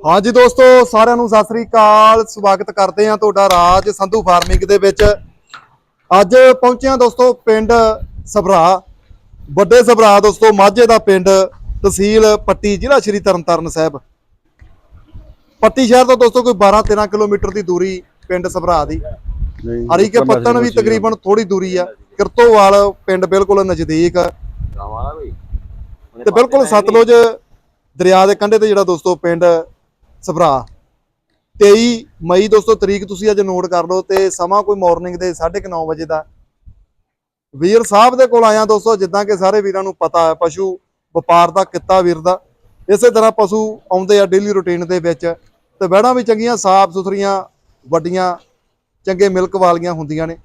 ਹਾਂਜੀ ਦੋਸਤੋ ਸਾਰਿਆਂ ਨੂੰ ਸਤਿ ਸ੍ਰੀ ਅਕਾਲ। ਸਵਾਗਤ ਕਰਦੇ ਹਾਂ ਤੁਹਾਡਾ ਰਾਜ ਸੰਧੂ ਫਾਰਮਿੰਗ ਦੇ ਵਿੱਚ। ਅੱਜ ਪਹੁੰਚੇ ਹਾਂ ਦੋਸਤੋ ਪਿੰਡ ਸਭਰਾ। ਵੱਡੇ ਸਭਰਾ ਦੋਸਤੋ ਮਾਝੇ ਦਾ ਪਿੰਡ ਤਹਿਸੀਲ ਪੱਟੀ ਜ਼ਿਲ੍ਹਾ ਸ਼੍ਰੀ ਤਰਨਤਾਰਨ ਸਾਹਿਬ। ਪੱਟੀ ਸ਼ਹਿਰ ਤੋਂ ਦੋਸਤੋ ਕੋਈ 12 13 ਕਿਲੋਮੀਟਰ ਦੀ ਦੂਰੀ ਪਿੰਡ ਸਭਰਾ ਦੀ। ਹਰੀ ਕੇ ਪੱਤਣ ਵੀ ਤਕਰੀਬਨ ਥੋੜੀ ਦੂਰੀ ਆ। ਕਿਰਤੋਵਾਲ ਪਿੰਡ ਬਿਲਕੁਲ ਨਜ਼ਦੀਕ। ਤੇ ਬਿਲਕੁਲ ਸਤਲੁਜ ਦਰਿਆ ਦੇ ਕੰਢੇ ਤੇ ਜਿਹੜਾ ਦੋਸਤੋ ਪਿੰਡ ਸਭਰਾ। 23 ਮਈ ਦੋਸਤੋ ਤਰੀਕ ਤੁਸੀਂ ਅੱਜ ਨੋਟ ਕਰ ਲਓ ਤੇ ਸਮਾਂ ਕੋਈ ਮਾਰਨਿੰਗ ਦੇ 9:30 ਵਜੇ ਦਾ। ਵੀਰ ਸਾਹਿਬ ਦੇ ਕੋਲ ਆਇਆ ਦੋਸਤੋ, ਜਿੱਦਾਂ ਕਿ ਸਾਰੇ ਵੀਰਾਂ ਨੂੰ ਪਤਾ ਹੈ, ਪਸ਼ੂ ਵਪਾਰ ਦਾ, ਕਿੱਤਾ ਵੀਰ ਦਾ। ਇਸੇ ਤਰ੍ਹਾਂ ਪਸ਼ੂ ਆਉਂਦੇ ਆ ਡੇਲੀ ਰੁਟੀਨ ਦੇ ਵਿੱਚ ਤੇ ਵਹਿੜਾਂ ਵੀ ਚੰਗੀਆਂ, ਸਾਫ਼ ਸੁਥਰੀਆਂ, ਵੱਡੀਆਂ, ਚੰਗੇ ਮਿਲਕ ਵਾਲੀਆਂ ਹੁੰਦੀਆਂ ਨੇ।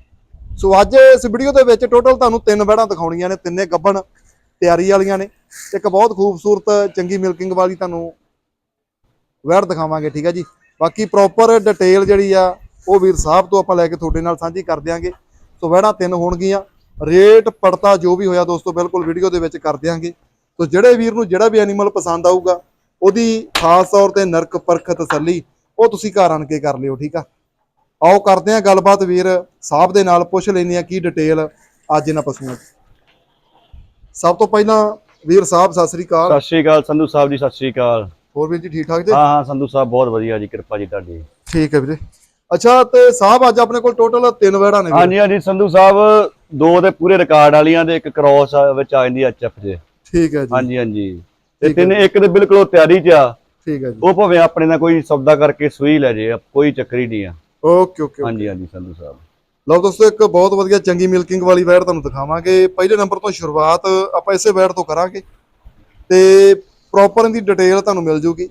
ਸੋ ਅੱਜ ਇਸ ਵੀਡੀਓ ਦੇ ਵਿੱਚ ਟੋਟਲ ਤੁਹਾਨੂੰ ਤਿੰਨ ਵਹਿੜਾਂ ਦਿਖਾਉਣੀਆਂ ਨੇ, ਤਿੰਨੇ ਗੱਬਣ ਤਿਆਰੀ ਵਾਲੀਆਂ ਨੇ। ਇੱਕ ਬਹੁਤ ਖੂਬਸੂਰਤ, ਚੰਗੀ ਮਿਲਕਿੰਗ ਵਾਲੀ ਤੁਹਾਨੂੰ ਵੈੜ ਦਿਖਾਵਾਂਗੇ, ਠੀਕ ਹੈ ਜੀ। ਬਾਕੀ ਪ੍ਰੋਪਰ ਡਿਟੇਲ ਜਿਹੜੀ ਆ, ਉਹ ਵੀਰ ਸਾਹਿਬ ਤੋਂ ਆਪਾਂ ਲੈ ਕੇ ਤੁਹਾਡੇ ਨਾਲ ਸਾਂਝੀ ਕਰ ਦਿਆਂਗੇ। ਸੋ ਵੈੜਾਂ ਤਿੰਨ ਹੋਣਗੀਆਂ। ਰੇਟ ਪੜਤਾ ਜੋ ਵੀ ਹੋਇਆ ਦੋਸਤੋ, ਬਿਲਕੁਲ ਵੀਡੀਓ ਦੇ ਵਿੱਚ ਕਰ ਦਿਆਂਗੇ। ਸੋ ਜਿਹੜੇ ਵੀਰ ਨੂੰ ਜਿਹੜਾ ਵੀ ਐਨੀਮਲ ਪਸੰਦ ਆਊਗਾ, ਉਹਦੀ ਖਾਸ ਤੌਰ ਤੇ ਨਰਕ, ਪਰਖ, ਤਸੱਲੀ, ਉਹ ਤੁਸੀਂ ਘਰ ਆਣ ਕੇ ਕਰ ਲਿਓ, ਠੀਕ ਆ? ਆਓ ਕਰਦੇ ਹਾਂ ਗੱਲਬਾਤ ਵੀਰ ਸਾਹਿਬ ਦੇ ਨਾਲ, ਪੁੱਛ ਲੈਂਦੇ ਆ ਕੀ ਡਿਟੇਲ ਅੱਜ ਇਹਨਾਂ ਪਸ਼ੂਆਂ ਦੀ। ਸਭ ਤੋਂ ਪਹਿਲਾਂ ਵੀਰ ਸਾਹਿਬ, ਸਤਿ ਸ੍ਰੀ ਅਕਾਲ। ਸਤਿ ਸ਼੍ਰੀ ਅਕਾਲ ਸੰਧੂ ਸਾਹਿਬ ਜੀ, ਸਤਿ ਸ਼੍ਰੀ ਅਕਾਲ। ਹੋਰ ਵੀਰ ਜੀ ਠੀਕ ਠਾਕ ਜੀ? ਹਾਂ ਹਾਂ ਸੰਧੂ ਸਾਹਿਬ ਬਹੁਤ ਵਧੀਆ ਜੀ ਕਿਰਪਾ ਜੀ ਤੁਹਾਡੀ। ਠੀਕ ਹੈ ਵੀਰੇ। ਅੱਛਾ ਤੇ ਸਾਹਿਬ ਅੱਜ ਆਪਣੇ ਕੋਲ ਟੋਟਲ ਤਿੰਨ ਵੈੜਾਂ ਨੇ। ਹਾਂਜੀ ਹਾਂਜੀ ਸੰਧੂ ਸਾਹਿਬ ਦੋ ਦੇ ਪੂਰੇ ਰਿਕਾਰਡ ਵਾਲੀਆਂ ਦੇ ਇੱਕ ਕ੍ਰੋਸ ਵਿੱਚ ਆ ਜਾਂਦੀ ਐਚਐਫ ਦੇ ਠੀਕ ਹੈ ਜੀ। ਹਾਂਜੀ ਹਾਂਜੀ। ਤੇ। ਤਿੰਨ ਇੱਕ ਦੇ ਬਿਲਕੁਲ ਉਹ ਤਿਆਰੀ 'ਚ ਆ। ਠੀਕ ਹੈ ਜੀ। ਉਹ ਭਾਵੇਂ ਆਪਣੇ ਨਾਲ ਕੋਈ ਸੌਦਾ ਕਰਕੇ ਸੂਈ ਲੈ ਜੇ ਕੋਈ ਚੱਕਰੀ ਨਹੀਂ ਆ। ਓਕੇ ਓਕੇ ਹਾਂਜੀ ਹਾਂਜੀ ਸੰਧੂ ਸਾਹਿਬ। ਲਓ ਦੋਸਤੋ ਇੱਕ ਬਹੁਤ ਵਧੀਆ ਚੰਗੀ ਮਿਲਕਿੰਗ ਵਾਲੀ ਵੈੜ ਤੁਹਾਨੂੰ ਦਿਖਾਵਾਂਗੇ। ਪਹਿਲੇ ਨੰਬਰ ਤੋਂ ਸ਼ੁਰੂਆਤ ਆਪਾਂ ਇਸੇ ਵੈੜ ਤੋਂ ਕਰਾਂਗੇ। ਤੇ ਪ੍ਰੋਪਰ ਇਹਦੀ ਡਿਟੇਲ ਤੁਹਾਨੂੰ ਮਿਲ ਜੂਗੀ।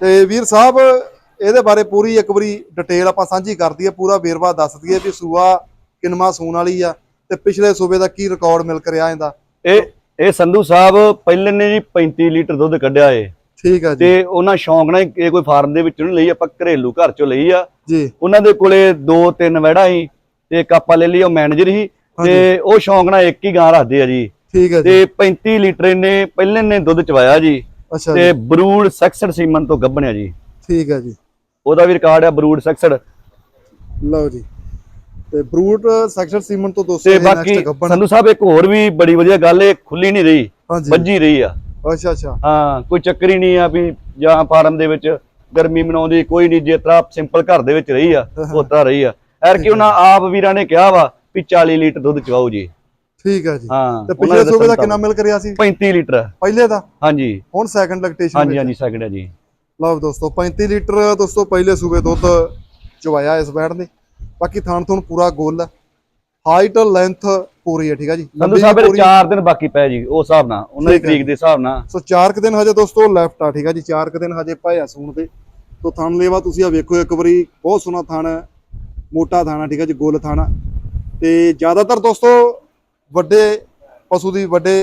ਤੇ ਵੀਰ ਸਾਹਿਬ ਇਹਦੇ ਬਾਰੇ ਪੂਰੀ ਇੱਕ ਵਾਰੀ ਡਿਟੇਲ ਆਪਾਂ ਸਾਂਝੀ ਕਰ ਦਈਏ ਪੂਰਾ ਵੇਰਵਾ ਦੱਸ ਦਈਏ ਵੀ ਸੂਆ ਕਿੰਨਵਾਂ ਸੂਣ ਵਾਲੀ ਆ ਤੇ ਪਿਛਲੇ ਸੂਬੇ ਦਾ ਕੀ ਰਿਕਾਰਡ ਮਿਲ ਕੇ ਰਿਹਾ ਇਹਦਾ। ਇਹ ਇਹ ਸੰਧੂ ਸਾਹਿਬ ਪਹਿਲੇ ਨੇ ਜੀ 35 ਲੀਟਰ ਦੁੱਧ ਕੱਢਿਆ ਏ। ਠੀਕ ਹੈ ਜੀ। ਤੇ ਉਹਨਾਂ ਸ਼ੌਂਕ ਨਾਲ ਇਹ ਕੋਈ ਫਾਰਮ ਦੇ ਵਿੱਚੋਂ ਨਹੀਂ ਲਈ ਆਪਾਂ ਘਰੇਲੂ ਘਰ ਚੋਂ ਲਈ ਆ। ਜੀ। ਉਹਨਾਂ ਦੇ ਕੋਲੇ ਦੋ ਤਿੰਨ ਵੜਾ ਸੀ ਤੇ ਇੱਕ ਆਪਾਂ ਲੈ ਲਈ ਉਹ ਮੈਨੇਜਰ ਸੀ। ਤੇ ਉਹ ਸ਼ੌਂਕ ਨਾਲ ਇੱਕ ਹੀ ਗਾਂ ਰੱਖਦੇ ਆ ਜੀ। ਠੀਕ ਹੈ ਜੀ। ਤੇ 35 ਲੀਟਰ ਇਹਨੇ ਪਹਿਲੇ ਨੇ ਦੁੱਧ ਚਵਾਇਆ ਜੀ। ਅੱਛਾ ਤੇ ਬਰੂਡ ਸੈਕਸਡ ਸੀਮਨ ਤੋਂ ਗੱਭਣਿਆ ਜੀ। ਠੀਕ ਹੈ ਜੀ। ਉਹਦਾ ਵੀ ਰਿਕਾਰਡ ਆ ਬਰੂਡ ਸੈਕਸਡ ਲਓ ਜੀ। ਤੇ ਬਰੂਟ ਸੈਕਸ਼ਨ ਸੀਮਨ ਤੋਂ ਦੋਸਤੋ ਤੇ ਬਾਕੀ ਸੰਧੂ ਸਾਹਿਬ ਇੱਕ ਹੋਰ ਵੀ ਬੜੀ ਵਧੀਆ ਗੱਲ ਇਹ ਖੁੱਲੀ ਨਹੀਂ ਰਹੀ ਵੱਜੀ ਰਹੀ ਆ। ਅੱਛਾ ਅੱਛਾ। ਹਾਂ ਕੋਈ ਚੱਕਰ ਹੀ ਨਹੀਂ ਆ ਵੀ ਜਾਂ ਫਾਰਮ ਦੇ ਵਿੱਚ ਗਰਮੀ ਮਨਾਉਂਦੀ ਕੋਈ ਨਹੀਂ ਜੇ ਤਰ੍ਹਾਂ ਸਿੰਪਲ ਘਰ ਦੇ ਵਿੱਚ ਰਹੀ ਆ ਉਸ ਤਰ੍ਹਾਂ ਰਹੀ ਆ। ਐਰ ਕਿ ਉਹਨਾਂ ਆਪ ਵੀਰਾਂ ਨੇ ਕਿਹਾ ਵਾ ਵੀ 40 ਲੀਟਰ ਦੁੱਧ ਚਵਾਓ ਜੀ। ਠੀਕ ਹੈ ਜੀ। ਹਾਂ ਤੇ ਉਹਨਾਂ ਪਿਛਲੇ ਦੇ ਸੂਬੇ ਦਾ ਦੱਸਣ ਕਿੰਨਾ ਮਿਲ ਕਰਿਆ ਸੀ? 35 ਲੀਟਰ। ਪਹਿਲੇ ਦਾ? ਹਾਂਜੀ। ਹੁਣ ਸੈਕੰਡ ਲੈਕਟੇਸ਼ਨ ਹਾਂਜੀ ਹਾਂਜੀ ਸੈਕਿੰਡ ਹੈ ਜੀ। ਲਓ ਦੋਸਤੋ 35 ਲੀਟਰ ਦੋਸਤੋ ਪਹਿਲੇ ਸੂਬੇ ਦੁੱਧ ਚਵਾਇਆ ਇਸ ਬੈੜ ਨੇ। ਬਾਕੀ ਥਾਣ ਥੁਣ ਪੂਰਾ ਗੋਲ ਹੈ। ਹਾਈਟ ਲੈਂਥ ਪੂਰੀ ਹੈ ਠੀਕ ਹੈ ਜੀ। ਸੰਧੂ ਲੰਬੀ ਸਾਹਿਬ ਇਹਦੇ ਪੂਰੀ। 4 ਦਿਨ ਬਾਕੀ ਪਏ ਜੀ ਉਸ ਹਿਸਾਬ ਨਾਲ ਉਹਨਾਂ ਦੀ ਠੀਕ ਹੈ। ਤਰੀਕ ਦੇ ਹਿਸਾਬ ਨਾਲ। ਸੋ 4 ਕੁ ਦਿਨ ਹਜੇ ਦੋਸਤੋ ਲੈਫਟ ਆ ਠੀਕ ਹੈ ਜੀ। 4 ਕੁ ਦਿਨ ਹਜੇ ਪਏ ਆ ਸੂਣ ਦੇ। ਤੋ ਥਣ ਲੇਵਾ ਤੁਸੀਂ ਆ ਵੇਖੋ ਇੱਕ ਵਾਰੀ ਬਹੁਤ ਸੋਹਣਾ ਥਣ ਹੈ। ਮੋਟਾ ਥਾਣਾ ਠੀਕ ਹੈ ਜੀ ਗੋਲ ਥਾਣਾ ਤੇ ਜ਼ਿਆਦਾਤਰ ਦੋਸਤੋ ਵੱਡੇ ਪਸ਼ੂ ਦੀ ਵੱਡੇ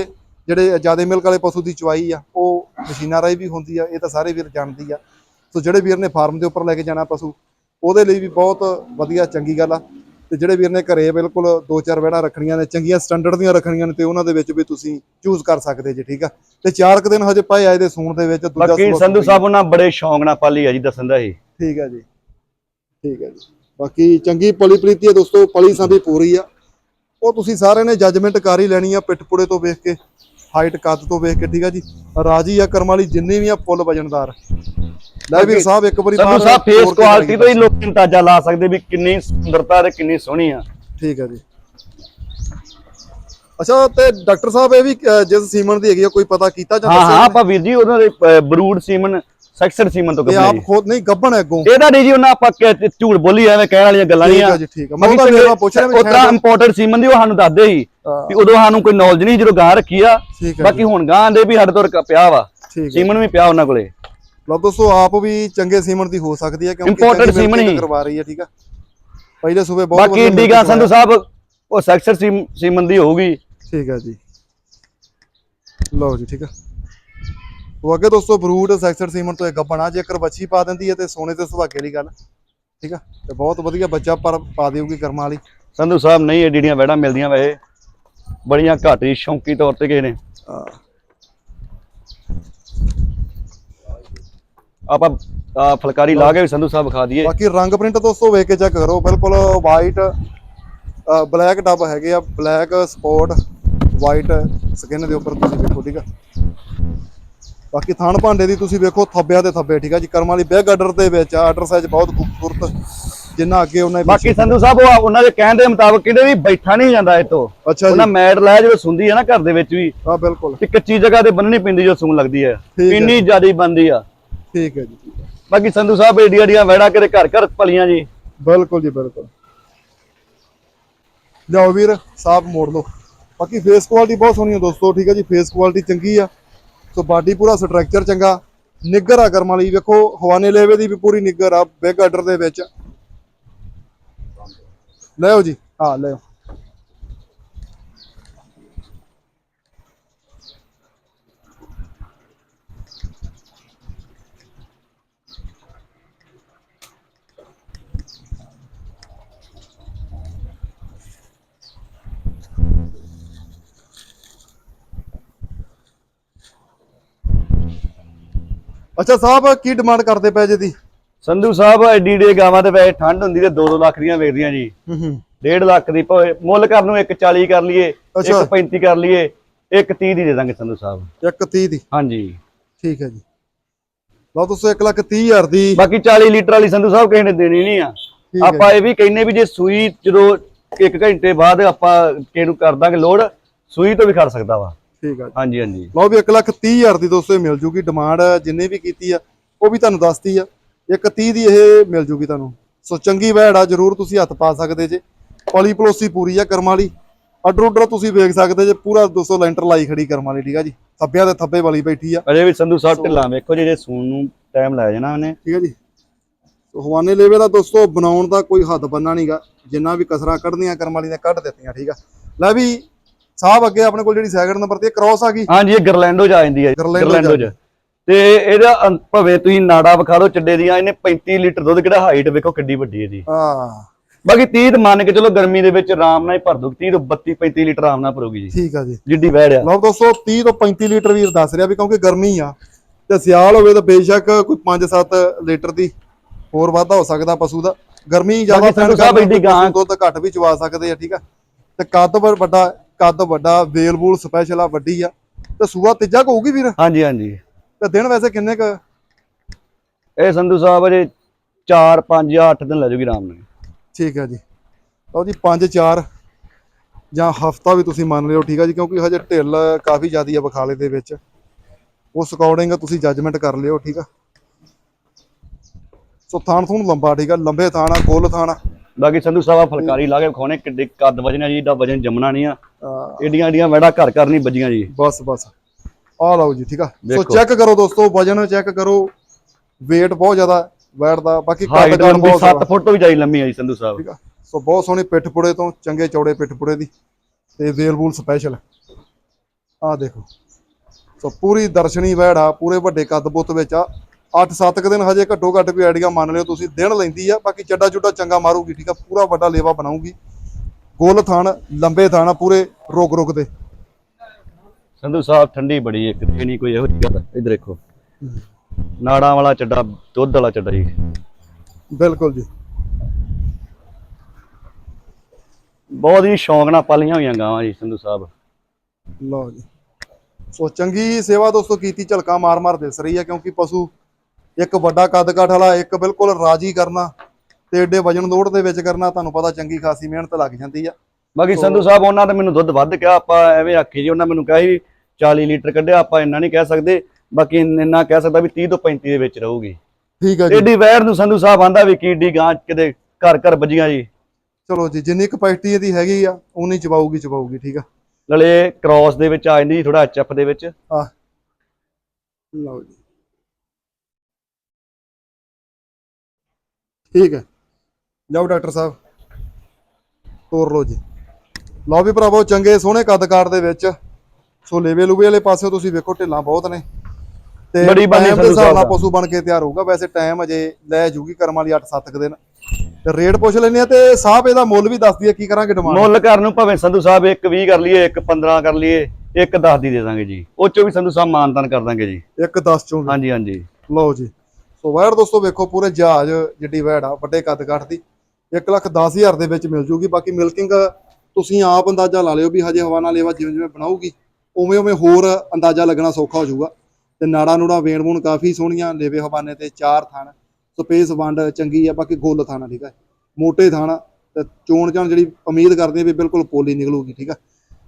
ਜਿਹੜੇ ਜਿਆਦੇ ਮਿਲਕ ਵਾਲੇ ਪਸ਼ੂ ਦੀ ਚਵਾਈ ਆ ਉਹ ਮਸ਼ੀਨਾਂ ਰਾਹੀਂ ਵੀ ਹੁੰਦੀ ਆ ਇਹ ਤਾਂ ਸਾਰੇ ਵੀਰ ਜਾਣਦੀ ਆ। ਸੋ ਜਿਹੜੇ ਵੀਰ ਨੇ ਫਾਰਮ ਦੇ ਉੱਪਰ ਲੈ ਕੇ ਜਾਣਾ ਪਸ਼ੂ ਉਹਦੇ ਲਈ ਵੀ ਬਹੁਤ ਵਧੀਆ ਚੰਗੀ ਗੱਲ ਆ। ਤੇ ਜਿਹੜੇ ਵੀਰ ਨੇ ਘਰੇ ਬਿਲਕੁਲ ਦੋ ਚਾਰ ਵੜਾ ਰੱਖਣੀਆਂ ਨੇ ਚੰਗੀਆਂ ਸਟੈਂਡਰਡ ਦੀਆਂ ਰੱਖਣੀਆਂ ਨੇ ਤੇ ਉਹਨਾਂ ਦੇ ਵਿੱਚ ਵੀ ਤੁਸੀਂ ਚੂਜ਼ ਕਰ ਸਕਦੇ ਜੀ ਠੀਕ ਆ? ਤੇ ਚਾਰ ਕੁ ਦਿਨ ਹਜੇ ਪਏ ਆ ਇਹਦੇ ਸੂਣ ਦੇ ਵਿੱਚ ਦੂਜਾ ਬਾਕੀ ਸੰਧੂ। ਸਾਹਿਬ ਉਹਨਾਂ ਬੜੇ ਸ਼ੌਂਕ ਨਾਲ ਪਾਲੀ ਆ ਜੀ ਦੱਸਣ ਦਾ ਸੀ ਠੀਕ ਹੈ ਜੀ। ਠੀਕ ਹੈ ਜੀ। ਬਾਕੀ ਚੰਗੀ ਪਲੀ ਪ੍ਰੀਤੀ ਹੈ ਦੋਸਤੋ ਪਲੀ ਸਾਡੀ ਪੂਰੀ ਆ। ਉਹ ਤੁਸੀਂ ਸਾਰਿਆਂ ਨੇ ਜੱਜਮੈਂਟ ਕਰ ਹੀ ਲੈਣੀ ਆ ਪਿੱਠ ਪੁੜੇ ਤੋਂ ਵੇਖ ਕੇ ਹਾਈਟ ਕੱਦ ਤੋਂ ਵੇਖ ਕੇ ਠੀਕ ਆ ਜੀ ਰਾਜੀ ਆ ਕਰਮ ਵਾਲੀ ਜਿੰਨੀ ਵੀ ਆ ਫੁੱਲ ਵਜਨਦਾਰ ਲੈ ਵੀਰ ਸਾਹਿਬ ਇੱਕ ਵਾਰੀ ਬਾਹਰ ਸਾਹਿਬ ਫੇਸ ਕੁਆਲਿਟੀ ਤੋਂ ਹੀ। ਲੋਕ ਅੰਦਾਜ਼ਾ ਲਾ ਸਕਦੇ ਵੀ ਕਿੰਨੀ ਸੁੰਦਰਤਾ ਤੇ ਕਿੰਨੀ ਸੋਹਣੀ ਆ ਠੀਕ ਹੈ ਜੀ ਅੱਛਾ ਤੇ ਡਾਕਟਰ ਸਾਹਿਬ ਇਹ ਵੀ ਜਿਸ ਸੀਮਨ ਦੀ ਹੈਗੀ ਆ ਕੋਈ ਪਤਾ ਕੀਤਾ ਜਾਂ ਹਾਂ ਹਾਂ? ਆਪਾਂ ਵੀਰ ਜੀ ਉਹਨਾਂ ਦੇ ਬਰੂਡ ਸੀਮਨ ਸੈਕਸਡ ਸੀਮਨ ਤੋਂ ਤੇ ਕੱਢਿਆ ਆਪ ਖੁਦ ਨਹੀਂ ਗੱਬਣ ਹੈ ਅੱਗੋਂ। ਇਹਦਾ ਨਹੀਂ ਜੀ ਉਹਨਾਂ ਆਪਾਂ ਕਿ- ਝੂਠ ਬੋਲੀ ਐਵੇਂ ਕਹਿਣ ਵਾਲੀਆਂ ਗੱਲਾਂ ਨਹੀਂ ਠੀਕ ਆ ਹੈ ਜੀ ਠੀਕ ਹੈ ਮੈਂ ਉਹਦਾ ਮੇਰਾ ਪੁੱਛ ਰਿਹਾ ਵੀ ਉਤਰਾ ਇੰਪੋਰਟਡ ਸੀਮਨ ਦੀ ਉਹ ਸਾਨੂੰ ਦੱਸਦੇ ਸੀ ਵੀ ਉਦੋਂ ਸਾਨੂੰ ਕੋਈ ਨੌਲੇਜ ਨਹੀਂ ਜਦੋਂ ਗਾਂ ਰੱਖੀ ਆ। ਬਾਕੀ ਹੁਣ ਗਾਂ ਦੇ ਵੀ ਸਾਡੇ ਤੋਂ ਪਿਆ ਵਾ। ਸੀਮਨ ਵੀ ਪਿਆ ਉਹਨਾਂ ਕੋਲੇ। ਲਓ ਦੋਸਤੋ ਆਪ ਵੀ ਚੰਗੇ ਸੀਮਨ ਦੀ ਹੋ ਸਕਦੀ ਹੈ ਕਿਉਂਕਿ ਚੰਗੀ ਸੀਮਨ ਹੀ। ਕਰਵਾ ਰਹੀ ਹੈ ਠੀਕ ਆ। ਪਹਿਲੇ ਸੂਬੇ ਬਹੁਤ ਬਾਕੀ ਵਧੀਆ ਏਡੀ ਮਿਲਕ ਗਾਂ ਸੰਧੂ। ਸਾਹਿਬ ਉਹ ਸੈਕਸਡ ਸੀਮਨ ਦੀ ਹੋਊਗੀ। ਠੀਕ ਹੈ ਜੀ। ਲਓ ਜੀ ਠੀਕ ਆ। ਉਹ ਅੱਗੇ ਦੋਸਤੋ ਬਰੂਡ ਸੈਕਸਰ ਸੀਮਨ ਤੋਂ ਇੱਕ ਗੱਬਣਾ ਜੇਕਰ ਬੱਚੀ ਪਾ ਦਿੰਦੀ ਹੈ ਤੇ ਸੋਨੇ ਤੇ ਸੁਹਾਗੇ ਵਾਲੀ ਗੱਲ। ਠੀਕ ਆ? ਤੇ ਬਹੁਤ ਵਧੀਆ ਬੱਚਾ ਪਰ ਪਾ ਦੇਊਗੀ ਕਰਮਾਂ ਵਾਲੀ। ਸੰਧੂ ਸਾਹਿਬ ਨਹੀਂ ਏਡੀਆਂ ਵੈੜਾਂ ਮਿਲਦੀਆਂ ਵੈਸੇ। ਬੜੀਆਂ ਘੱਟ ਹੀ ਸ਼ੌਂਕੀ ਤੌਰ ਤੇ ਕਿਸੇ ਨੇ। ਆਪਾਂ ਫਲਕਾਰੀ ਲਾ ਕੇ ਵੀ ਸੰਧੂ ਸਾਹਿਬ ਵਿਖਾ ਦਈਏ। ਬਾਕੀ ਰੰਗ ਪ੍ਰਿੰਟ ਦੋਸਤੋ ਵੇਖ ਕੇ ਚੈੱਕ ਕਰੋ। ਬਿਲਕੁਲ ਵਾਈਟ ਬਲੈਕ ਡੱਬ ਹੈਗੇ ਆ। ਬਲੈਕ ਸਪੋਰਟ ਵਾਈਟ ਸਕਿਨ ਦੇ ਉੱਪਰ ਤੁਸੀਂ ਵੇਖੋ ਠੀਕ ਆ? ਬਾਕੀ ਥਣ ਭਾਂਡੇ ਦੀ ਤੁਸੀਂ ਵੇਖੋ ਥੱਬਿਆਂ ਤੇ ਥੱਬੇ ਠੀਕ ਆ ਜੀ? ਕਰਮਾਂ ਵਾਲੀ ਬਿਗ ਆਰਡਰ ਦੇ ਵਿੱਚ ਆਰਡਰ ਸਾਈਜ਼ ਬਹੁਤ ਖੂਬਸੂਰਤ ਜਿੰਨਾ ਅੱਗੇ ਉਹਨਾਂ ਬਾਕੀ ਸੰਧੂ ਸਾਹਿਬ ਉਹ ਉਹਨਾਂ ਦੇ ਕਹਿਣ ਦੇ ਮੁਤਾਬਕ ਕਿਤੇ ਵੀ ਬੈਠਾ ਨਹੀਂ ਜਾਂਦਾ ਇਤੋਂ ਅੱਛਾ ਉਹਨਾਂ ਮੈਟ ਲਾਇਆ ਜਦੋਂ ਸੁੰਦੀ ਹੈ ਨਾ ਘਰ ਦੇ ਵਿੱਚ ਵੀ। ਹਾਂ ਬਿਲਕੁਲ। ਤੇ ਕੱਚੀ ਜਗ੍ਹਾ ਤੇ ਬੰਨਣੀ ਪੈਂਦੀ ਜੋ ਸੂਣ ਲੱਗਦੀ ਹੈ। ਇੰਨੀ ਜ਼ਿਆਦਾ ਬੰਦੀ ਆ। ਠੀਕ ਹੈ ਜੀ। ਬਾਕੀ ਸੰਧੂ ਸਾਹਿਬ ਏਡੀਆਂ ਏਡੀਆਂ ਵੈੜਾ ਕਿਤੇ ਘਰ ਘਰ ਪਲੀਆਂ ਜੀ। ਬਿਲਕੁਲ ਜੀ ਬਿਲਕੁਲ। ਲਿਆਓ ਵੀਰ ਸਾਫ਼ ਮੋੜ ਲਓ। ਬਾਕੀ ਫੇਸ ਕੁਆਲਿਟੀ ਬਹੁਤ ਸੋਹਣੀ ਹੈ ਦੋਸਤੋ ਠੀਕ ਹੈ ਜੀ? ਫੇਸ ਕੁਆਲਿਟੀ ਚੰਗੀ ਆ। ਸੋ ਬਾਡੀ ਪੂਰਾ ਸਟਰਕਚਰ ਚੰਗਾ। ਨਿੱਗਰ ਆ ਕਰਮ ਵਾਲੀ ਵੇਖੋ ਹਵਾਨੇ ਲੇਵੇ ਦੀ ਵੀ ਪੂਰੀ ਨਿੱਗਰ ਆ ਬਿਗ ਆਰਡਰ ਦੇ ਵਿੱਚ। ਲਿਓ ਜੀ। ਹਾਂ, ਲਿਓ। ਅੱਛਾ ਸਾਹਿਬ ਕੀ ਡਿਮਾਂਡ ਕਰਦੇ ਪਏ ਜੀ ਦੀ? ਸੰਧੂ ਸਾਹਿਬ ਐਡੀ ਡੇ ਗਾਵਾਂ ਤੇ ਵੈਸੇ ਠੰਡ ਹੁੰਦੀ ਤੇ 2-2 ਲੱਖ ਦੀਆਂ ਵੇਚਦੀਆਂ ਜੀ। ਹੂੰ ਹੂੰ। 1.5 ਲੱਖ ਦੀ ਮੁੱਲ ਕਰਨ ਨੂੰ 140 ਕਰ ਲਈਏ ਅੱਛਾ। 135 ਕਰ ਲਈਏ 130 ਦੀ ਦੇ ਦਾਂਗੇ ਸੰਧੂ ਸਾਹਿਬ। ਇੱਕ 30 ਦੀ? ਹਾਂਜੀ। ਠੀਕ ਹੈ ਜੀ। ਲਓ ਤੁਸੀਂ 1 ਲੱਖ 30 ਹਜ਼ਾਰ ਦੀ ਬਾਕੀ 40 ਲੀਟਰ ਵਾਲੀ ਸੰਧੂ ਸਾਹਿਬ ਕਿਸੇ ਨੇ ਦੇਣੀ ਨਹੀਂ ਆ। ਆਪਾਂ ਇਹ ਵੀ ਕਹਿੰਨੇ ਵੀ ਜੇ ਸੂਈ ਜਦੋਂ 1 ਘੰਟੇ ਬਾਅਦ ਆਪਾਂ ਕਿਸੇ ਨੂੰ ਕਰ ਦਾਂਗੇ ਲੋਡ ਸੂਈ ਤੋਂ ਵੀ ਖੜ ਸਕਦਾ ਵਾ। ਠੀਕ ਹੈ ਜੀ। ਹਾਂਜੀ ਹਾਂਜੀ। ਲਓ ਵੀ 1 ਲੱਖ 30 ਹਜ਼ਾਰ ਦੀ ਦੋਸਤੋ ਇਹ ਮਿਲ ਜੂਗੀ ਡਿਮਾਂਡ ਜਿੰਨੇ ਵੀ ਕੀਤੀ ਆ ਉਹ ਵੀ ਤੁਹਾਨੂੰ ਦੱਸਤੀ ਆ। ਇੱਕ 30 ਦੀ ਇਹ ਮਿਲ ਜੂਗੀ ਤੁਹਾਨੂੰ। ਸੋ ਚੰਗੀ ਵੈੜ ਆ ਜਰੂਰ ਤੁਸੀਂ ਹੱਥ ਪਾ ਸਕਦੇ ਜੇ। ਪੋਲੀ ਪਲੋਸੀ ਪੂਰੀ ਆ ਕਰਮਾਂ ਵਾਲੀ। ਅੱਡਰ ਉੱਡਰ ਤੁਸੀਂ ਵੇਖ ਸਕਦੇ ਜੇ ਪੂਰਾ 200 ਲੈਂਟਰ ਲਾਈ ਖੜੀ ਕਰਮਾਂ ਵਾਲੀ ਠੀਕ ਆ ਜੀ। ਥੱਬਿਆਂ ਤੇ ਥੱਬੇ ਵਾਲੀ ਬੈਠੀ ਆ। ਅਜੇ ਵੀ ਸੰਧੂ ਸਾਹਿਬ ਢਿੱਲਾਂ ਵੇਖੋ ਜੇ ਜੇ ਸੂਣ ਨੂੰ ਟਾਈਮ ਲੈ ਜਾਣਾ ਉਹਨੇ। ਠੀਕ ਆ ਜੀ। ਸੋ ਹਵਾਨੇ ਲੇਵੇ ਦਾ ਦੋਸਤੋ ਬਣਾਉਣ ਦਾ ਕੋਈ ਹੱਦ ਬੰਨਾ ਨਹੀਂਗਾ ਜਿੰਨਾ ਵੀ ਕਸਰਾਂ ਕੱਢਦੀਆਂ ਕਰਮਾਂ ਵਾਲੀ ਨੇ ਕੱਢ ਦਿੱਤੀਆਂ ਠੀਕ ਆ। ਲੈ ਵੀ ਸਾਹਿਬ ਅੱਗੇ ਆਪਣੇ ਕੋਲ ਜਿਹੜੀ ਸੈਕਿੰਡ ਨੰਬਰ ਤੇ ਕ੍ਰੋਸ ਆ ਗਈ। ਹਾਂਜੀ ਇਹ ਗਰਲੈਂਡੋ ਚ ਆ ਜਾਂਦੀ ਹੈ ਗਰਲੈਂਡੋ ਚ ਤੇ ਇਹਦਾ ਭਾਵੇਂ ਤੁਸੀਂ ਨਾੜਾ ਵਿਖਾ ਦਿਓ ਚੱਡੇ ਦੀਆਂ ਇਹਨੇ 35 ਲੀਟਰ ਦੁੱਧ ਕਿਹੜਾ ਹਾਈਟ ਵੇਖੋ ਕਿੱਡੀ ਵੱਡੀ ਇਹਦੀ ਆ ਬਾਕੀ 30 ਤਾਂ ਮੰਨ ਕੇ ਚਲੋ ਗਰਮੀ ਦੇ ਵਿੱਚ ਆਰਾਮ ਨਾਲ ਹੀ ਭਰ ਦੂ 30 ਤੋਂ 32 35 ਲੀਟਰ ਆਰਾਮ ਨਾਲ ਭਰੂਗੀ ਜੀ। ਠੀਕ ਆ ਜੀ। ਜਿੱਡੀ ਵੈੜ ਆ। ਲਓ ਦੋਸਤੋ 30 ਤੋਂ 35 ਲੀਟਰ ਵੀਰ ਦੱਸ ਰਿਹਾ ਵੀ ਕਿਉਂਕਿ ਗਰਮੀ ਆ ਤੇ ਸਿਆਲ ਹੋਵੇ ਤਾਂ ਬੇਸ਼ੱਕ ਕੋਈ 5-7 ਲੀਟਰ ਦੀ ਹੋਰ ਵਾਧਾ ਹੋ ਸਕਦਾ ਪਸ਼ੂ ਦਾ। ਗਰਮੀ ਜ਼ਿਆਦਾ ਗਾਂ- ਪਸ਼ੂ ਦੁੱਧ ਘੱਟ ਵੀ ਚਵਾ ਸਕਦੇ ਆ ਠੀਕ ਆ। ਤੇ ਕੱਦ ਵ- ਵੱਡਾ ਕੱਦ ਵੱਡਾ ਵੇਲ ਵੂਲ ਸਪੈਸ਼ਲ ਆ ਵੱਡੀ ਆ। ਤੇ ਸੂਆ ਤੀਜਾ ਕੁ ਹੋਊਗੀ ਵੀਰ? ਹਾਂਜੀ ਹਾਂਜੀ। ਤੇ ਦਿਨ ਵੈਸੇ ਕਿੰਨੇ ਕ? ਇਹ ਸੰਧੂ ਸਾਹਿਬ ਅਜੇ 4 5 ਜਾਂ 8 ਦਿਨ ਲੈ ਜੂਗੀ ਆਰਾਮ ਨਾਲ। ਠੀਕ ਹੈ ਜੀ। ਲਓ ਜੀ 5-4 ਜਾਂ ਹਫਤਾ ਵੀ ਤੁਸੀਂ ਮੰਨ ਲਿਓ ਠੀਕ ਆ ਜੀ ਕਿਉਂਕਿ ਹਜੇ ਢਿੱਲ ਕਾਫੀ ਜ਼ਿਆਦੀ ਆ ਬਖਾਲੇ ਦੇ ਵਿੱਚ। ਉਸ ਅਕੋਰਡਿੰਗ ਤੁਸੀਂ ਜੱਜਮੈਂਟ ਕਰ ਲਿਓ ਠੀਕ ਆ। ਸੋ ਥਾਣ ਥੂਣ ਲੰਬਾ ਠੀਕ ਆ ਲੰਬੇ ਥਾਣ ਆ ਗੋਲ ਥਾਣ ਆ। ਬਾਕੀ ਸੰਧੂ ਸਾਹਿਬ ਆ ਫਲਕਾਰੀ ਲਾ ਕੇ ਵਿਖਾਉਣੇ ਕਿੱਡੇ ਕੱਦ ਵਜਣਾ ਜੀ ਇਹਦਾ ਵਜਨ ਜੰਮਣਾ ਨਹੀਂ ਆ। ਏਡੀਆਂ ਏਡੀਆਂ ਵੈੜਾ ਘਰ ਘਰ ਨਹੀਂ ਵੱਜੀਆਂ ਜੀ। ਬਸ ਬਸ। ਆ ਲਓ ਜੀ ਠੀਕ ਆ? ਸੋ। ਚੈੱਕ ਕਰੋ ਦੋਸਤੋ ਵਜਨ ਚੈੱਕ ਕਰੋ। weight ਬਹੁਤ ਜ਼ਿਆਦਾ weight ਦਾ ਬਾਕੀ ਕੱਦ ਹਾਈਟ ਕਾਠ ਬਹੁਤ 7 ਫੁੱਟ ਤੋਂ ਵੀ ਜਾਈ ਲੰਮੀ ਆ ਜੀ ਸੰਧੂ ਸਾਹਿਬ। ਠੀਕ ਆ? ਸੋ ਬਹੁਤ ਸੋਹਣੀ ਪਿੱਠ ਪੁੜੇ ਤੋਂ ਚੰਗੇ ਚੌੜੇ ਪਿੱਠ ਪੁੜੇ ਦੀ। ਤੇ ਵੇਲ ਵੂਲ ਸਪੈਸ਼ਲ ਆ ਦੇਖੋ। ਸੋ ਪੂਰੀ ਦਰਸ਼ਨੀ ਵੈੜ ਆ ਪੂਰੇ ਵੱਡੇ ਕੱਦ ਬੁੱਤ ਵਿੱਚ ਆ। 8-7 ਕੁ ਦਿਨ ਹਜੇ ਘੱਟੋ ਘੱਟ ਵੀ ਆਈਡੀਆ ਮੰਨ ਲਿਓ ਤੁਸੀਂ ਦਿਨ ਲੈਂਦੀ ਆ ਬਾਕੀ ਚੱਡਾ ਚੁੱਡਾ ਚੰਗਾ ਮਾਰੂਗੀ ਠੀਕ ਆ? ਪੂਰਾ ਵੱਡਾ ਲੇਵਾ ਬਣਾਊਗੀ। ਗੋਲ ਥਾਣ ਲੰਬੇ ਥਾਣ ਪੂਰੇ ਰੁਕ ਰੁਕ ਦੇ। ਸੰਧੂ ਸਾਹਿਬ ਠੰਡੀ ਬੜੀ ਇੱਕ ਤੇ ਨਹੀਂ ਕੋਈ ਇਹੋ ਜਿਹੀ ਗੱਲ। ਇਧਰ ਦੇਖੋ। ਨਾੜਾਂ ਵਾਲਾ ਚੱਡਾ ਦੁੱਧ ਵਾਲਾ ਚੱਡਾ ਜੀ। ਬਿਲਕੁਲ ਜੀ। ਬਹੁਤ ਹੀ ਸ਼ੌਂਕ ਨਾਲ ਪਾਲੀਆਂ ਹੋਈਆਂ ਗਾਵਾਂ ਜੀ ਸੰਧੂ ਸਾਹਿਬ। ਲਓ ਜੀ। ਸੋ ਚੰਗੀ ਸੇਵਾ ਦੋਸਤੋ ਕੀਤੀ ਝਲਕਾ ਮਾਰ ਮਾਰ ਦਿਸ ਰਹੀ ਆ ਕਿਉਂਕਿ ਪਸ਼ੂ ਇੱਕ ਵੱਡਾ ਕੱਦ ਕਾਠ ਵਾਲਾ ਇੱਕ ਬਿਲਕੁਲ ਰਾਜੀ ਕਰਨਾ ਤੇ ਏਡੇ ਵਜਨ ਦੋੜ ਦੇ ਵਿੱਚ ਕਰਨਾ ਤੁਹਾਨੂੰ ਪਤਾ ਚੰਗੀ ਖਾਸੀ ਮਿਹਨਤ ਲੱਗ ਜਾਂਦੀ ਆ। ਬਾਕੀ ਸੰਧੂ ਸਾਹਿਬ ਉਹਨਾਂ ਨੇ ਮੈਨੂੰ ਦੁੱਧ ਵੱਧ ਕਿਹਾ ਆਪਾਂ ਐਵੇਂ ਆਖੀ ਜੀ ਉਹਨਾਂ ਮੈਨੂੰ ਕਿਹਾ ਸੀ 40 ਲੀਟਰ ਕੱਢਿਆ ਆਪਾਂ ਇੰਨਾ ਨਹੀਂ ਕਹਿ ਸਕਦੇ ਬਾਕੀ ਇੰਨਾ ਕਹਿ ਸਕਦਾ ਵੀ 30 ਤੋਂ 35 ਦੇ ਵਿੱਚ ਰਹੂਗੀ। ਠੀਕ ਹੈ ਜੀ। ਏਡੀ ਵੈਰ ਨੂੰ ਸੰਧੂ ਸਾਹਿਬ ਆਂਦਾ ਵੀ ਕੀਡੀ ਗਾਂ ਕਿਤੇ ਘਰ ਘਰ ਵੱਜੀਆਂ ਜੀ। ਚਲੋ ਜੀ ਜਿੰਨੀ ਕਪੈਸਿਟੀ ਇਹਦੀ ਹੈਗੀ ਆ ਉਨੀ ਚਬਾਊਗੀ ਚਬਾਊਗੀ ਠੀਕ ਆ। ਲਲੇ ਕ੍ਰਾਸ ਦੇ ਵਿੱਚ ਆ ਜਾਂਦੀ ਜੀ ਥੋੜਾ ਐਚਐਫ ਦੇ ਵਿੱਚ। ਆ। ਲਓ ਜੀ। ਠੀਕ ਹੈ ਜਾਓ ਡਾਕਟਰ ਸਾਹਿਬ। ਤੋਰ ਲਓ ਜੀ। ਲਓ ਵੀ ਭਰਾਵੋ ਚੰਗੇ ਸੋਹਣੇ ਕੱਦ ਕਾਠ ਦੇ ਵਿੱਚ। ਸੋ ਲੇਵੇ ਲੂਵੇ ਵਾਲੇ ਪਾਸੇ ਤੁਸੀਂ ਵੇਖੋ ਢਿੱਲਾਂ ਬਹੁਤ ਨੇ। ਤੇ ਬੜੀ ਬਾਨੀ ਦੇ ਹਿਸਾਬ ਸਾਹਿਬ ਨਾਲ। ਪਸ਼ੂ ਬਣ ਕੇ ਤਿਆਰ ਹੋਊਗਾ। ਵੈਸੇ ਟਾਈਮ ਅਜੇ ਲੈ ਜੂਗੀ ਕਰਮ ਵਾਲੀ 8-7 ਕੁ ਦਿਨ। ਤੇ ਰੇਟ ਪੁੱਛ ਲੈਨੇ ਆ ਤੇ ਸਾਹਿਬ ਇਹਦਾ ਮੁੱਲ ਵੀ ਦੱਸ ਦਈਏ ਕੀ ਕਰਾਂਗੇ ਡਿਮਾਂਡ ਮੁੱਲ ਕਰਨ ਨੂੰ ਭਾਵੇਂ ਸੰਧੂ ਸਾਹਿਬ ਇੱਕ 20 ਕਰ ਲਈਏ ਇੱਕ 15 ਕਰ ਲਈਏ ਇੱਕ 10 ਦੀ ਦੇ ਦਾਂਗੇ ਜੀ। ਉਹ ਚੋਂ ਵੀ ਸੰਧੂ ਸਾਹਿਬ ਮਾਨਦਾਨ ਕਰ ਦਾਂਗੇ ਜੀ। ਇੱਕ 10 ਚੋਂ। ਹਾਂਜੀ ਹਾਂਜੀ। ਲਓ ਜੀ। ਸੋ ਵੈੜ ਦੋਸਤੋ ਵੇਖੋ ਪੂਰੇ ਜਹਾਜ਼ ਜਿੱਡੀ ਵੈੜ ਆ ਵੱਡੇ ਕੱਦ ਕਾਠ ਦੀ। 1 ਲੱਖ 10 ਹਜ਼ਾਰ ਦੇ ਵਿੱਚ ਮਿਲ ਜੂਗੀ। ਬਾਕੀ ਮਿਲਕਿੰਗ ਤੁਸੀਂ ਆਪ ਅੰਦਾਜ਼ਾ ਲਾ ਲਿਓ ਵੀ ਹਜੇ ਹਵਾਨਾ ਲੇਵਾ ਜਿਵੇਂ ਜਿਵੇਂ ਬਣਾਉਗੀ ਉਵੇਂ ਉਵੇਂ ਹੋਰ ਅੰਦਾਜ਼ਾ ਲੱਗਣਾ ਸੌਖਾ ਹੋ ਜਾਊਗਾ। ਤੇ ਨਾੜਾ ਨੂੜਾ ਵੇਣ ਵੂਣ ਕਾਫੀ ਸੋਹਣੀਆਂ ਲੇਵੇ ਹਵਾਨੇ ਤੇ ਚਾਰ ਥਣ ਸਪੇਸ ਵੰਡ ਚੰਗੀ ਆ ਬਾਕੀ ਗੋਲ ਥਾਣਾ ਠੀਕ ਆ। ਮੋਟੇ ਥਾਣਾ ਤੇ ਚੋਣ ਚਾਣ ਜਿਹੜੀ ਉਮੀਦ ਕਰਦੇ ਆ ਵੀ ਬਿਲਕੁਲ ਪੋਲੀ ਨਿਕਲੂਗੀ ਠੀਕ ਆ।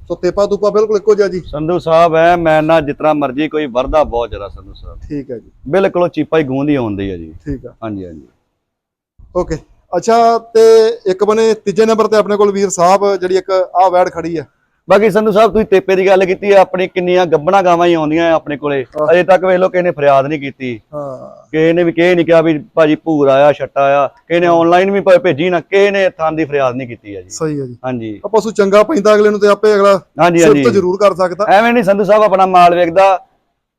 ਸੋ ਤੇਪਾ ਤੂਪਾ ਬਿਲਕੁਲ ਇੱਕੋ ਜਿਹਾ ਜੀ। ਸੰਧੂ ਸਾਹਿਬ ਐ ਮੈਂ ਨਾ ਜਿਤਨਾ ਮਰਜ਼ੀ ਕੋਈ ਵਰਦਾ ਬਹੁਤ ਜ਼ਿਆਦਾ ਸੰਧੂ ਸਾਹਿਬ। ਠੀਕ ਹੈ ਜੀ। ਬਿਲਕੁਲ ਚੀਪਾ ਹੀ ਗੂੰਦੀ ਆਉਂਦੀ ਹੈ ਜੀ। ਠੀਕ ਆ। ਹਾਂਜੀ ਹਾਂਜੀ। ਓਕੇ। ਅੱਛਾ ਤੇ ਇੱਕ ਬਨੇ ਤੀਜੇ ਨੰਬਰ ਤੇ ਆਪਣੇ ਕੋਲ ਵੀਰ ਸਾਹਿਬ ਜਿਹੜੀ ਇੱਕ ਆਹ ਵੈੜ ਖੜੀ ਆ। ਬਾਕੀ ਸੰਧੂ ਸਾਹਿਬ ਤੁਸੀਂ ਤੇਪੇ ਦੀ ਗੱਲ ਕੀਤੀ ਆ ਆਪਣੀ ਕਿੰਨੀਆਂ ਗੱਬਣਾ ਗਾਵਾਂ ਹੀ ਆਉਂਦੀਆਂ ਆ ਆਪਣੇ ਕੋਲੇ। ਅਜੇ ਤੱਕ ਵੇਖ ਲਓ ਕਿਸੇ ਨੇ ਫਰਿਆਦ ਨਹੀਂ ਕੀਤੀ। ਹਾਂ। ਕਿਸੇ ਨੇ ਵੀ ਕਿਸੇ ਨਹੀਂ ਕਿਹਾ ਵੀ ਭਾਜੀ ਭੂਰ ਆਇਆ ਛੱਟਾ ਆਇਆ। ਕਿਸੇ ਨੇ ਆਨਲਾਈਨ ਵੀ ਭੇਜੀ ਨਾ ਕਿਸੇ ਨੇ ਥਾਂ ਦੀ ਫਰਿਆਦ ਨਹੀਂ ਕੀਤੀ ਆ ਜੀ। ਸਹੀ ਹੈ ਜੀ। ਹਾਂਜੀ। ਆ ਪਸ਼ੂ ਚੰਗਾ ਪੈਂਦਾ ਅਗਲੇ ਨੂੰ ਤੇ ਆਪੇ ਅਗਲਾ ਹਾਂਜੀ ਹਾਂਜੀ। ਜ਼ਰੂਰ ਕਰ ਸਕਦਾ। ਐਵੇਂ ਨਹੀਂ ਸੰਧੂ ਸਾਹਿਬ ਆਪਣਾ ਮਾਲ ਵੇਖਦਾ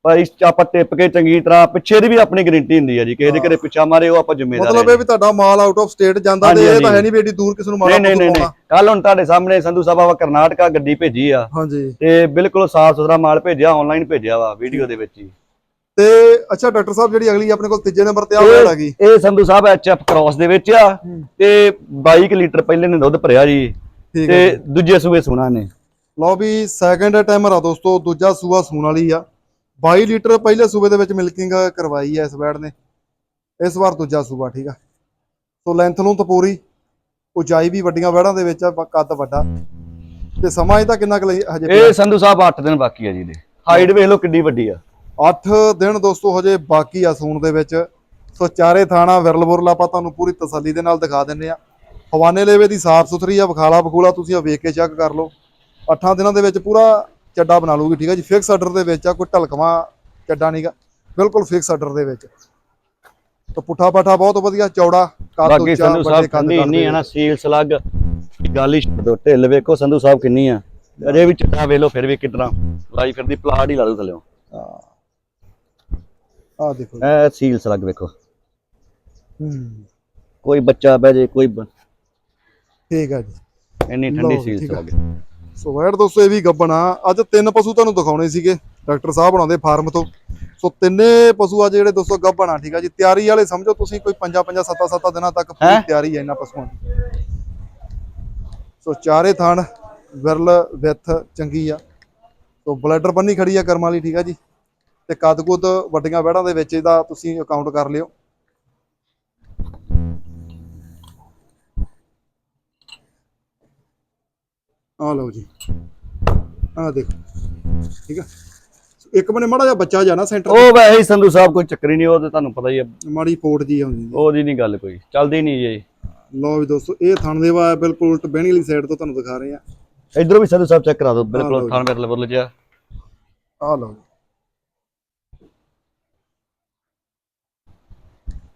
ਚ ਆਪਾਂ ਟਿੱਪ ਕੇ ਚੰਗੀ ਤਰ੍ਹਾਂ ਪਿੱਛੇ ਦੀ ਵੀ ਆਪਣੀ ਗਾਰੰਟੀ ਹੁੰਦੀ ਹੈ ਜੀ ਕਿਸੇ ਦੇ ਘਰੇ ਪਿੱਛਾ ਮਾਰੇ ਉਹ ਆਪਾਂ ਜ਼ਿੰਮੇਵਾਰ ਮਤਲਬ ਇਹ ਵੀ ਤੁਹਾਡਾ ਮਾਲ ਆਊਟ ਆਫ ਸਟੇਟ ਜਾਂਦਾ ਤੇ ਇਹ ਤਾਂ। ਹੈ ਨਹੀਂ ਵੀ ਏਡੀ ਦੂਰ ਕਿਸ ਨੂੰ ਮਾਲ ਨਹੀਂ ਨਹੀਂ ਨਹੀਂ ਕੱਲ ਹੁਣ ਤੁਹਾਡੇ ਸਾਹਮਣੇ ਸੰਧੂ ਸਾਹਿਬ ਆਪਾਂ ਕਰਨਾਟਕਾ ਗੱਡੀ ਭੇਜੀ ਆ। ਹਾਂਜੀ। ਤੇ ਬਿਲਕੁਲ ਸਾਫ਼ ਸੁਥਰਾ ਮਾਲ ਭੇਜਿਆ ਆਨਲਾਈਨ ਭੇਜਿਆ ਵਾ ਵੀਡੀਓ ਦੇ ਵਿੱਚ ਹੀ। ਤੇ ਅੱਛਾ ਡਾਕਟਰ ਸਾਹਿਬ ਜਿਹੜੀ ਅਗਲੀ ਆਪਣੇ ਕੋਲ ਤੀਜੇ ਨੰਬਰ ਤੇ ਆ ਵੈੜ ਹੈਗੀ ਇਹ ਸੰਧੂ ਸਾਹਿਬ ਐਚਐਫ ਕ੍ਰਾਸ ਦੇ ਵਿੱਚ ਆ ਤੇ 22 ਲੀਟਰ ਪਹਿਲੇ ਨੇ ਦੁੱਧ ਭਰਿਆ ਜੀ ਤੇ ਦੂਜੇ ਸੂਏ ਸੁਣਾ ਨੇ। ਲਓ ਵੀ ਸੈਕੰਡ ਟਾਈਮਰ ਆ ਦੋਸਤੋ ਦੂਜਾ ਸੂਆ ਸੂਣ ਵਾਲੀ ਆ। 22 ਲੀਟਰ ਪਹਿਲੇ ਸੂਬੇ ਦੇ ਵਿੱਚ ਮਿਲਕਿੰਗ ਕਰਵਾਈ ਹੈ ਇਸ ਵੈੜ ਨੇ। ਇਸ ਵਾਰ ਦੂਜਾ ਸੂਬਾ ਠੀਕ ਆ। ਸੋ ਲੈਂਥ ਨੂੰ ਤਾਂ ਪੂਰੀ ਉਚਾਈ ਵੀ ਵੱਡੀਆਂ ਵੈੜਾਂ ਦੇ ਵਿੱਚ ਆ ਕੱਦ ਵੱਡਾ। ਤੇ ਸਮਾਂ ਇਹਦਾ ਕਿੰਨਾ ਕੁ ਲਈ ਹਜੇ ਇਹ ਸੰਧੂ ਸਾਹਿਬ 8 ਦਿਨ ਬਾਕੀ ਆ ਜੀ ਦੇ ਹਾਈਟ ਵੇਖ ਲਓ ਕਿੱਡੀ ਵੱਡੀ ਆ। 8 ਦਿਨ ਦੋਸਤੋ ਹਜੇ ਬਾਕੀ ਆ ਸੂਣ ਦੇ ਵਿੱਚ। ਸੋ ਚਾਰੇ ਥਾਣਾ ਵਿਰਲ ਬੁਰਲ ਆਪਾਂ ਤੁਹਾਨੂੰ ਪੂਰੀ ਤਸੱਲੀ ਦੇ ਨਾਲ ਦਿਖਾ ਦਿੰਨੇ ਆ। ਹਵਾਨੇ ਲੇਵੇ ਦੀ ਸਾਫ਼ ਸੁਥਰੀ ਆ ਬਖਾਲਾ ਬਖੂਲਾ ਤੁਸੀਂ ਆ ਵੇਖ ਕੇ ਚੈੱਕ ਕਰ ਲਓ। 8 ਦਿਨਾਂ ਦੇ ਵਿੱਚ ਪੂਰਾ ਚੱਡਾ ਬਣਾ ਲੂਗੀ ਠੀਕ ਆ ਜੀ? ਫਿਕਸ ਆਰਡਰ ਦੇ ਵਿੱਚ ਆ ਕੋਈ ਢਲਕਵਾ ਚੱਡਾ ਨਹੀਂਗਾ ਬਿਲਕੁਲ ਫਿਕਸ ਆਰਡਰ ਦੇ ਵਿੱਚ। ਤਾਂ ਪੁੱਠਾ ਪਾਠਾ ਬਹੁਤ ਵਧੀਆ ਚੌੜਾ ਕੱਦ ਬਾਕੀ ਉੱਚਾ ਸੰਧੂ ਸਾਹਿਬ ਵੱਡੇ ਕੱਦ ਠੰਡੀ ਕੱਦ ਇੰਨੀ ਦੇ ਆ ਨਾ ਸੀਲ ਸਲੱਗ ਗੱਲ ਹੀ ਛੱਡ ਦੋ ਢਿੱਲ ਵੇਖੋ ਸੰਧੂ ਸਾਹਿਬ ਕਿੰਨੀ ਆ। ਅਜੇ ਵੀ ਚੱਟਾ ਵੇਖ ਲਓ ਫਿਰ ਵੀ ਕਿਤਨਾ। ਲਾਈ ਫਿਰਦੀ ਪਲਾੜ ਹੀ ਲਾ ਦੋ ਥੱਲੇ। ਆ ਦੇਖੋ। ਐ ਸੀਲ ਸਲੱਗ ਵੇਖੋ। ਹੂੰ। ਕੋਈ ਬੱਚਾ ਬਹਿ ਜੇ ਕੋਈ ਠੀਕ ਆ ਜੀ। ਇੰਨੀ ਠੰਡੀ ਸੀਲ। ਸਲੱਗ। ਸੋ ਵੈੜ ਦੋਸਤੋ ਇਹ ਵੀ ਗੱਬਣ। ਆ ਅੱਜ ਤਿੰਨ ਪਸ਼ੂ ਤੁਹਾਨੂੰ ਦਿਖਾਉਣੇ ਸੀਗੇ ਡਾਕਟਰ ਸਾਹਿਬ ਬਣਾਉਂਦੇ ਫਾਰਮ ਤੋਂ। ਸੋ ਤਿੰਨੇ ਪਸ਼ੂ ਆ ਜਿਹੜੇ ਦੋਸਤੋ ਗੱਬਣ ਆ ਠੀਕ ਆ ਜੀ? ਤਿਆਰੀ ਵਾਲੇ ਸਮਝੋ ਤੁਸੀਂ ਕੋਈ ਪੰਜਾਂ ਪੰਜਾਂ ਸੱਤਾਂ ਸੱਤਾਂ ਦਿਨਾਂ ਤੱਕ ਪੂਰੀ? ਤਿਆਰੀ ਹੈ ਇਹਨਾਂ ਪਸ਼ੂਆਂ ਦੀ। ਸੋ ਚਾਰੇ ਥਣ ਵਿਰਲ ਵਿੱਥ ਚੰਗੀ ਆ। ਸੋ ਬਲੈਡਰ ਬੰਨੀ ਖੜੀ ਆ ਕਰਮਾਂ ਲਈ ਠੀਕ ਆ ਜੀ? ਤੇ ਕੱਦ ਕੁੱਦ ਵੱਡੀਆਂ ਵੈੜਾਂ ਦੇ ਵਿੱਚ ਇਹਦਾ ਤੁਸੀਂ ਅਕਾਊਂਟ ਕਰ ਲਿਓ। ਆ ਲਓ ਜੀ। ਆ ਦੇਖੋ। ਠੀਕ ਆ? ਇੱਕ ਬਨੇ ਮਾੜਾ ਜਿਹਾ ਬੱਚਾ ਜਾਣਾ ਸੈਂਟਰ। ਉਹ ਵੈਸੇ ਹੀ ਸੰਧੂ ਸਾਹਿਬ ਕੋਈ ਚੱਕਰ ਹੀ ਨਹੀਂ ਉਹ ਤੇ ਤੁਹਾਨੂੰ ਪਤਾ ਹੀ ਆ। ਮਾੜੀ ਪੋਟ ਜੀ ਆਉਂਦੀ ਜੀ। ਉਹਦੀ ਨਹੀਂ ਗੱਲ ਕੋਈ ਚੱਲਦੀ ਨਹੀਂ ਜੀ। ਲਓ ਵੀ ਦੋਸਤੋ ਇਹ ਥਣ ਦੇ ਵਾ ਬਿਲਕੁਲ ਉਲਟ ਬਹਿਣੀ ਵਾਲੀ ਸਾਈਡ ਤੋਂ ਤੁਹਾਨੂੰ ਦਿਖਾ ਰਹੇ ਆ ਇਧਰੋਂ ਵੀ ਸੰਧੂ ਸਾਹਿਬ ਚੈੱਕ ਕਰਾ ਦਿਓ ਬਿਲਕੁਲ। ਥਾਣ ਮੇਰੇ ਲੈਵਲ 'ਚ ਆ ਆ ਲਓ ਜੀ।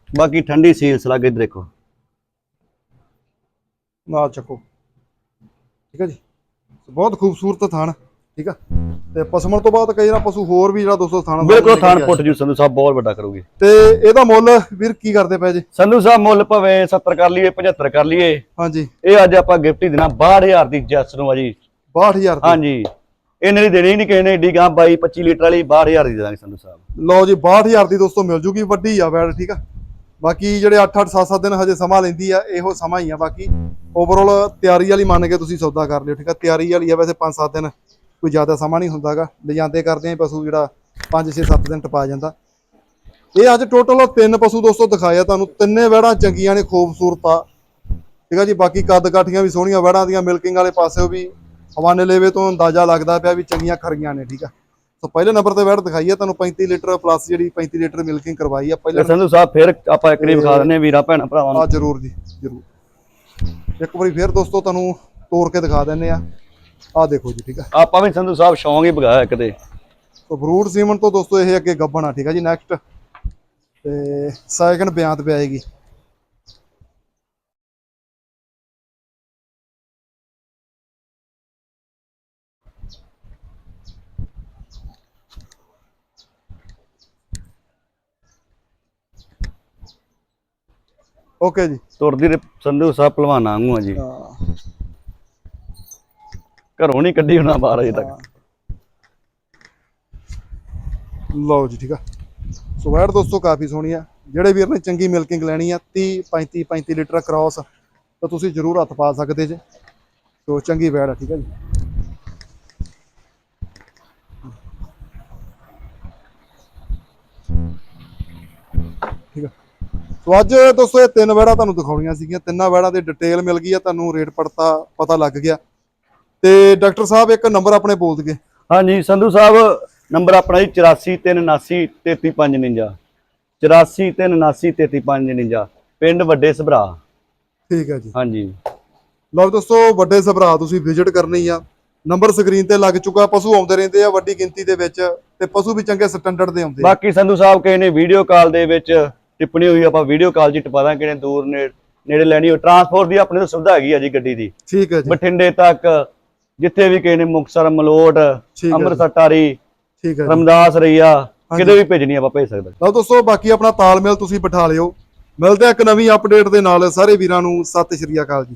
ਬਾਕੀ ਠੰਡੀ ਸੀਲ ਸਲੱਗ ਇੱਧਰ ਦੇਖੋ। ਨਾਲ ਚੱਕੋ। ਠੀਕ ਹੈ ਜੀ? ਬਹੁਤ ਖੂਬਸੂਰਤ ਥਣ ਠੀਕ ਆ? ਤੇ ਪਸਮਣ ਤੋਂ ਬਾਅਦ ਕਈ ਨਾ ਪਸ਼ੂ ਹੋਰ ਵੀ ਜਿਹੜਾ ਦੋਸਤੋ ਥਣ ਬਿਲਕੁਲ ਥਾਣ ਪੁੱਟ ਜੂ ਸੰਧੂ ਸਾਹਿਬ ਬਹੁਤ ਵੱਡਾ ਕਰੂਗੀ। ਤੇ ਇਹਦਾ ਮੁੱਲ ਵੀਰ ਕੀ ਕਰਦੇ ਪਏ ਜੀ? ਸੰਧੂ ਸਾਹਿਬ ਮੁੱਲ ਭਾਵੇਂ 70 ਕਰ ਲਈਏ 75 ਕਰ ਲਈਏ। ਹਾਂਜੀ। ਇਹ ਅੱਜ ਆਪਾਂ ਗਿਫਟ ਹੀ ਦੇਣਾ 62000 ਦੀ ਜੈਸ ਨੂੰ ਆ ਜੀ। 62000 ਦੀ। ਹਾਂਜੀ। ਇਹਨੇ ਦੀ ਦੇਣੀ ਨਹੀਂ ਕਿਸੇ ਨੇ ਏਡੀ ਗਾਂ 22 25 ਲੀਟਰ ਵਾਲੀ 62000 ਦੀ ਦੇ ਦਾਂਗੇ ਸੰਧੂ ਸਾਹਿਬ। ਲਓ ਜੀ 62000 ਦੀ ਦੋਸਤੋ ਮਿਲ ਜੂਗੀ ਵੱਡੀ ਆ ਵੈੜ ਠੀਕ ਆ? ਬਾਕੀ ਜਿਹੜੇ 8-8 7-7 ਦਿਨ ਹਜੇ ਸਮਾਂ ਲੈਂਦੀ ਆ, ਇਹੋ ਸਮਾਂ ਹੀ ਆ। ਬਾਕੀ ਓਵਰਆਲ ਤਿਆਰੀ ਵਾਲੀ ਮੰਨ ਕੇ ਤੁਸੀਂ ਸੌਦਾ ਕਰ ਲਿਓ, ਠੀਕ ਆ? ਤਿਆਰੀ ਵਾਲੀ ਆ, ਵੈਸੇ 5-7 ਦਿਨ ਕੋਈ ਜ਼ਿਆਦਾ ਸਮਾਂ ਨਹੀਂ ਹੁੰਦਾਗਾ। ਲਿਜਾਂਦੇ ਕਰਦੇ ਆ ਪਸ਼ੂ, ਜਿਹੜਾ 5-6-7 ਦਿਨ ਟਪਾ ਜਾਂਦਾ। ਇਹ ਅੱਜ ਟੋਟਲ ਤਿੰਨ ਪਸ਼ੂ ਦੋਸਤੋ ਦਿਖਾਇਆ ਤੁਹਾਨੂੰ। ਤਿੰਨੇ ਵੈੜਾਂ ਚੰਗੀਆਂ ਨੇ, ਖੂਬਸੂਰਤ ਆ। ਠੀਕ ਆ ਜੀ, ਬਾਕੀ ਕੱਦ ਕਾਠੀਆਂ ਵੀ ਸੋਹਣੀਆਂ ਵੈੜਾਂ ਦੀਆਂ ਮਿਲਕਿੰਗ ਵਾਲੇ ਪਾਸਿਓ ਵੀ ਹਵਾਨੇ ਲੇਵੇ ਤੋਂ ਅੰਦਾਜ਼ਾ ਲੱਗਦਾ ਪਿਆ ਵੀ ਚੰਗੀਆਂ ਖਰੀਆਂ ਨੇ, ਠੀਕ ਆ? ਸੋ ਪਹਿਲੇ ਨੰਬਰ ਤੇ ਵੈੜ ਦਿਖਾਈ ਆ ਤੁਹਾਨੂੰ 35 ਲੀਟਰ ਪਲੱਸ ਜਿਹੜੀ 35 ਲੀਟਰ ਮਿਲਕਿੰਗ ਕਰਵਾਈ ਆ ਪਹਿਲੇ ਸੰਧੂ ਸਾਹਿਬ ਫਿਰ ਆਪਾਂ ਇੱਕ ਵਾਰੀ ਵਿਖਾ ਦਿੰਨੇ ਵੀਰਾਂ ਭੈਣਾਂ ਭਰਾਵਾਂ ਨੂੰ। ਆ ਜਰੂਰ ਜੀ ਜਰੂਰ। ਇੱਕ ਵਾਰੀ ਫੇਰ ਦੋਸਤੋ ਤੁਹਾਨੂੰ ਤੋੜ ਕੇ ਦਿਖਾ ਦਿੰਨੇ ਆ ਆ ਦੇਖੋ ਜੀ ਠੀਕ ਆ। ਆਪਾਂ ਵੀ ਸੰਧੂ ਸਾਹਿਬ ਸ਼ੌਂਕ ਹੀ ਬਗਾਇਆ ਇੱਕ ਤੇ। ਸੋ ਬਰੂਡ ਸੀਮਨ ਤੋਂ ਦੋਸਤੋ ਇਹ ਅੱਗੇ ਗੱਬਣ ਠੀਕ ਆ ਜੀ ਨੈਕਸਟ ਤੇ ਸੈਕਿੰਡ ਬਿਆਨ ਤੇ ਪਿਆਏਗੀ ਓਕੇ ਜੀ। ਤੁਰਦੀ ਤੇ ਸੰਧੂ ਸਾਹਿਬ ਪਹਿਲਵਾਨਾਂ ਵਾਂਗੂ ਆ ਜੀ। ਹਾਂ। ਘਰੋਂ ਨਹੀਂ ਕੱਢੀ ਹੋਣਾ ਬਾਹਰ ਅਜੇ ਤੱਕ। ਲਓ ਜੀ ਠੀਕ ਆ। ਸੋ ਵੈੜ ਦੋਸਤੋ ਕਾਫੀ ਸੋਹਣੀ ਆ। ਜਿਹੜੇ ਵੀਰ ਨੇ ਚੰਗੀ ਮਿਲਕਿੰਗ ਲੈਣੀ ਆ 30 35 35 ਲੀਟਰ ਕ੍ਰਾਸ ਤਾਂ ਤੁਸੀਂ ਜ਼ਰੂਰ ਹੱਥ ਪਾ ਸਕਦੇ ਜੇ। ਸੋ ਚੰਗੀ ਵੈੜ ਆ ਠੀਕ ਹੈ ਜੀ। ਠੀਕ ਆ। ਸੋ ਅੱਜ ਦੋਸਤੋ ਇਹ ਤਿੰਨ ਵੈੜਾਂ ਤੁਹਾਨੂੰ ਦਿਖਾਉਣੀਆਂ ਸੀਗੀਆਂ। ਤਿੰਨਾਂ ਵੈੜਾਂ ਦੀ ਡਿਟੇਲ ਮਿਲ ਗਈ ਆ ਤੁਹਾਨੂੰ ਰੇਟ ਪੜਤਾ ਪਤਾ ਲੱਗ ਗਿਆ। ਤੇ ਡਾਕਟਰ ਸਾਹਿਬ ਇੱਕ ਨੰਬਰ ਆਪਣੇ ਬੋਲ ਦਗੇ ਹਾਂਜੀ ਸੰਧੂ ਸਾਹਿਬ ਨੰਬਰ ਆਪਣਾ ਜੀ 8439733549 8439733549 ਪਿੰਡ ਵੱਡੇ ਸਭਰਾ। ਠੀਕ ਹੈ ਜੀ। ਹਾਂਜੀ। ਲਓ ਦੋਸਤੋ ਵੱਡੇ ਸਭਰਾ ਤੁਸੀਂ ਵਿਜ਼ਿਟ ਕਰਨੀ ਆ। ਨੰਬਰ ਸਕਰੀਨ ਤੇ ਲੱਗ ਚੁੱਕਾ ਪਸ਼ੂ ਆਉਂਦੇ ਰਹਿੰਦੇ ਆ ਵੱਡੀ ਗਿਣਤੀ ਦੇ ਵਿੱਚ ਤੇ ਪਸ਼ੂ ਵੀ ਚੰਗੇ ਸਟੈਂਡਰਡ ਦੇ ਆਉਂਦੇ ਬਾਕੀ ਸੰਧੂ ਸਾਹਿਬ ਕਿਸੇ ਨੇ ਵੀਡੀਓ ਕਾਲ ਦੇ ਵਿੱਚ ਟਿੱਪਣੀ ਹੋਈ ਆਪਾਂ ਵੀਡੀਓ ਕਾਲ 'ਚ ਟਿਪਾ ਦਾਂਗੇ ਨੇ ਦੂਰ ਨੇ- ਨੇੜੇ ਲੈਣੀ ਹੋ ਟਰਾਂਸਪੋਰਟ ਦੀ ਆਪਣੇ ਤੋਂ ਸੁਵਿਧਾ ਹੈਗੀ ਆ ਜੀ ਗੱਡੀ ਦੀ। ਠੀਕ ਹੈ ਜੀ। ਬਠਿੰਡੇ ਤੱਕ ਜਿੱਥੇ ਵੀ ਕਿਸੇ ਨੇ ਮੁਕਤਸਰ ਮਲੋਟ ਜੀ। ਅੰਮ੍ਰਿਤਸਰ ਟਾਰੀ ਠੀਕ ਹੈ ਜੀ। ਰਮਦਾਸ ਰਈਆ ਕਿਤੇ ਵੀ ਭੇਜਣੀ ਆਪਾਂ ਭੇਜ ਸਕਦੇ ਲਓ ਦੋਸਤੋ ਬਾਕੀ ਆਪਣਾ ਤਾਲਮੇਲ ਤੁਸੀਂ ਬਿਠਾ ਲਿਓ। ਮਿਲਦੇ ਆ ਇੱਕ ਨਵੀਂ ਅਪਡੇਟ ਦੇ ਨਾਲ। ਸਾਰੇ ਵੀਰਾਂ ਨੂੰ ਸਤਿ ਸ਼੍ਰੀ ਅਕਾਲ ਜੀ।